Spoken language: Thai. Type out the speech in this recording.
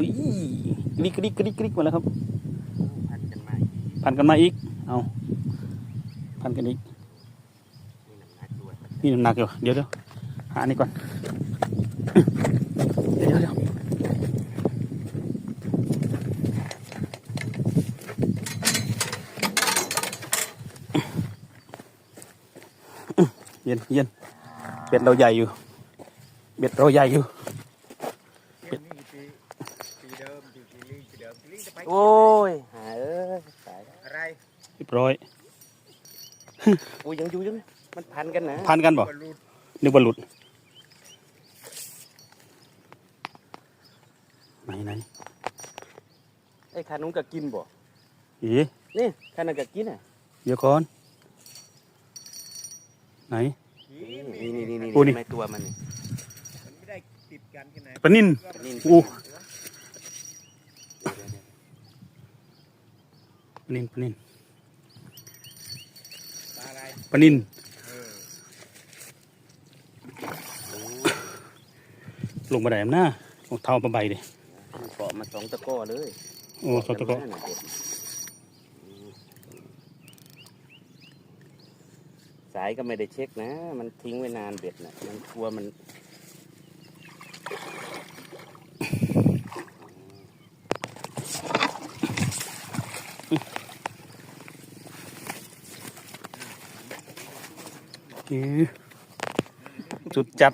อุ้ยกริ๊กกริ๊กกริ๊กกริ๊กมาแล้วครับ พันกันมาอีกพันกันมาอีก เอาพันกันอีกนี่น้ำหนักด้วยนี่น้ำหนักอยู่ เดี๋ยวเดี๋ยวหาอันนี้ก่อนเดี๋ยวเดี๋ยวเดี๋ยวเย็นเย็นเบ็ดเราใหญ่อยู่ เบ็ดเราใหญ่อยู่เที่ย วนี่ปีปีเดิมปีปีลิงปีเดิมปีลิงจะไปโอ้ยหาเอ้ยตายแล้วอะไรเรียบร้อย อุ้ยยังอยู่ยังมันพันกันนะพันกันบ่บอลลูนนึกว่าหลุด ไหนไหนไอ้ขานุ้งก็กินบ่เอ๋นี่ขานั้นก็กินอะเดี๋ยวก่อน ไหน นี่นี่นี่นี่โอ้นี่ไม่ตัวมันนี่มันไม่ได้ติดกันแค่ไหนปลานินนี่อู้ปลานิน ปลานินปลาอะไรปลานินเออลงมาได้หน้าของเท้าปลาใบดิมันเกาะมาสองตะกร้อเลยโอ้เขาตะกอนั่นน่ะเด็ดสายก็ไม่ได้เช็คนะ มันทิ้งไว้นานเบ็ดน่ะมันกลัวมัน จุดจับ